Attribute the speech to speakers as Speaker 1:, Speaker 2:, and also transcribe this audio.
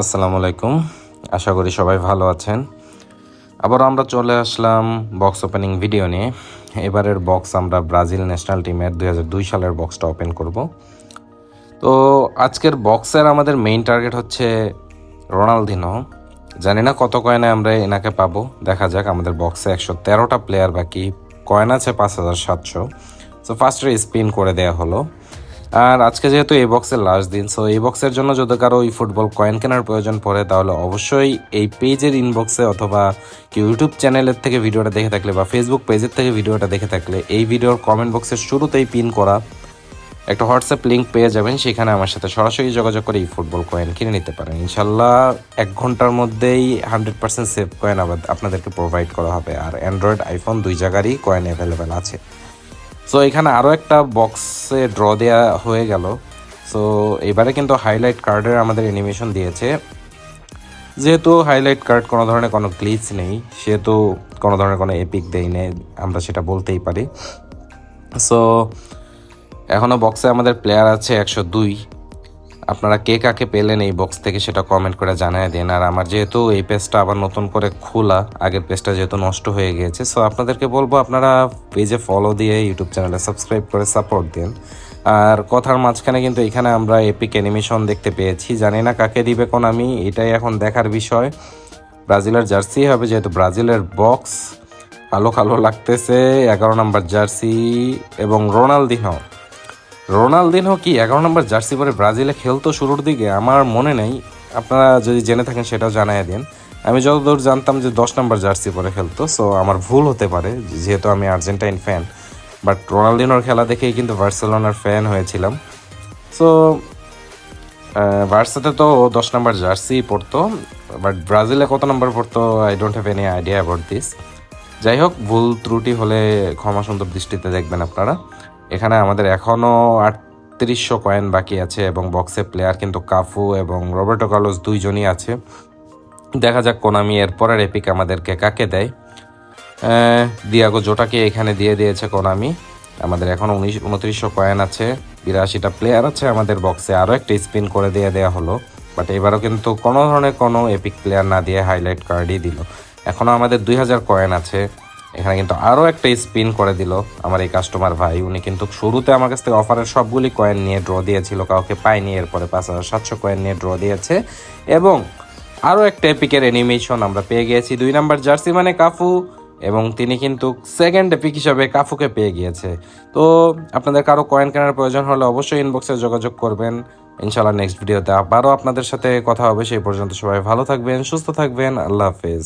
Speaker 1: আসসালামু আলাইকুম। আশা করি সবাই ভালো আছেন। আবার আমরা চলে আসলাম বক্স ওপেনিং ভিডিও নিয়ে। এবারের বক্স আমরা ব্রাজিল ন্যাশনাল টিমের দুই হাজার দুই সালের বক্সটা ওপেন করব। তো আজকের বক্সের আমাদের মেইন টার্গেট হচ্ছে রোনালদিনো। জানি না কত কয়েনে আমরা এনাকে পাবো। দেখা যাক, আমাদের বক্সে একশো তেরোটা প্লেয়ার বাকি। কয়েন আছে পাঁচ হাজার সাতশো। সো ফার্স্টে স্পিন করে দেওয়া হলো। আর আজকে যেহেতু এই বক্সের লাস্ট দিন সো এই বক্সের জন্য যদি কারও এই ফুটবল কয়েন কেনার প্রয়োজন পড়ে, তাহলে অবশ্যই এই পেজের ইনবক্সে অথবা ইউটিউব চ্যানেলের থেকে ভিডিওটা দেখে থাকলে বা ফেসবুক পেজের থেকে ভিডিওটা দেখে থাকলে এই ভিডিওর কমেন্ট বক্সের শুরুতেই পিন করা একটা হোয়াটসঅ্যাপ লিঙ্ক পেয়ে যাবেন। সেখানে আমার সাথে সরাসরি যোগাযোগ করে এই ফুটবল কয়েন কিনে নিতে পারেন। ইনশাল্লাহ এক ঘণ্টার মধ্যেই হান্ড্রেড পার্সেন্ট সেফ কয়েন আবার আপনাদেরকে প্রোভাইড করা হবে। আর অ্যান্ড্রয়েড আইফোন দুই জায়গারই কয়েন অ্যাভেলেবেল আছে। সো এখানে আরও একটা বক্সে ড্র দেওয়া হয়ে গেল। সো এবারে কিন্তু হাইলাইট কার্ডের আমাদের অ্যানিমেশন দিয়েছে। যেহেতু হাইলাইট কার্ড কোনো ধরনের কোনো গ্লিচ নেই, সেহেতু কোনো ধরনের কোনো এপিক দেই নেই, আমরা সেটা বলতেই পারি। সো এখনও বক্সে আমাদের প্লেয়ার আছে একশো দুই। আপনারা কে কাকে পেলেন এই বক্স থেকে সেটা কমেন্ট করে জানিয়ে দিন। আর আমার যেহেতু এই পেজটা আবার নতুন করে খোলা, আগের পেজটা যেহেতু নষ্ট হয়ে গিয়েছে সো আপনাদেরকে বলব আপনারা পেজে ফলো দিয়ে ইউটিউব চ্যানেলে সাবস্ক্রাইব করে সাপোর্ট দিন। আর কথার মাঝখানে কিন্তু এখানে আমরা এপিক অ্যানিমেশন দেখতে পেয়েছি। জানি না কাকে দিবে কোন আমি, এটাই এখন দেখার বিষয়। ব্রাজিলের জার্সি হবে যেহেতু ব্রাজিলের বক্স কালো কালো লাগতেছে। এগারো নম্বর জার্সি এবং রোনালদিনো। রোনালদিনহো কি এগারো নম্বর জার্সি পরে ব্রাজিলে খেলতো শুরুর দিকে? আমার মনে নেই। আপনারা যদি জেনে থাকেন, সেটাও জানাই দিন। আমি যতদূর জানতাম যে দশ নম্বর জার্সি পরে খেলতো সো আমার ভুল হতে পারে, যেহেতু আমি আর্জেন্টাইন ফ্যান বাট রোনালদিনোর খেলা দেখেই কিন্তু বার্সেলোনার ফ্যান হয়েছিলাম। সো বার্সাতে তো দশ নম্বর জার্সি পরতো বাট ব্রাজিলে কত নম্বর পড়তো I don't have any idea about this যাই হোক, ভুল ত্রুটি হলে ক্ষমা সুন্দর দৃষ্টিতে দেখবেন আপনারা। এখানে আমাদের এখনও আটত্রিশশো কয়েন বাকি আছে এবং বক্সে প্লেয়ার কিন্তু কাফু এবং রবার্টো কার্লোস দুইজনই আছে। দেখা যাক কোনামি এরপরের এপিক আমাদেরকে কাকে দেয়। দিয়াগো জোটাকে এখানে দিয়ে দিয়েছে কোনামি। আমাদের এখন উনিশ, উনত্রিশশো কয়েন আছে, বিরাশিটা প্লেয়ার আছে আমাদের বক্সে আরও একটা স্পিন করে দিয়ে দেওয়া হলো বাট এবারও কিন্তু কোনো ধরনের কোনো এপিক প্লেয়ার না দিয়ে হাইলাইট কার্ডই দিল। এখনও আমাদের দুই হাজার কয়েন আছে এখানে কিন্তু আরও একটা স্পিন করে দিল আমার এই কাস্টমার ভাই। উনি কিন্তু শুরুতে আমার কাছ থেকে অফারের সবগুলি কয়েন নিয়ে ড্র দিয়েছিল, কাউকে পায়নি, এরপরে পাঁচ হাজার সাতশো কয়েন নিয়ে ড্র দিয়েছে। এবং আরও একটা এপিকের অ্যানিমেশন আমরা পেয়ে গিয়েছি। দুই নাম্বার জার্সি মানে কাফু, এবং তিনি কিন্তু সেকেন্ড এপিক হিসাবে কাফুকে পেয়ে গিয়েছে। তো আপনাদের কারও কয়েন কেনার প্রয়োজন হলে অবশ্যই ইনবক্সে যোগাযোগ করবেন। ইনশাল্লাহ নেক্সট ভিডিওতে আবারও আপনাদের সাথে কথা হবে। সেই পর্যন্ত সবাই ভালো থাকবেন, সুস্থ থাকবেন। আল্লাহ হাফেজ।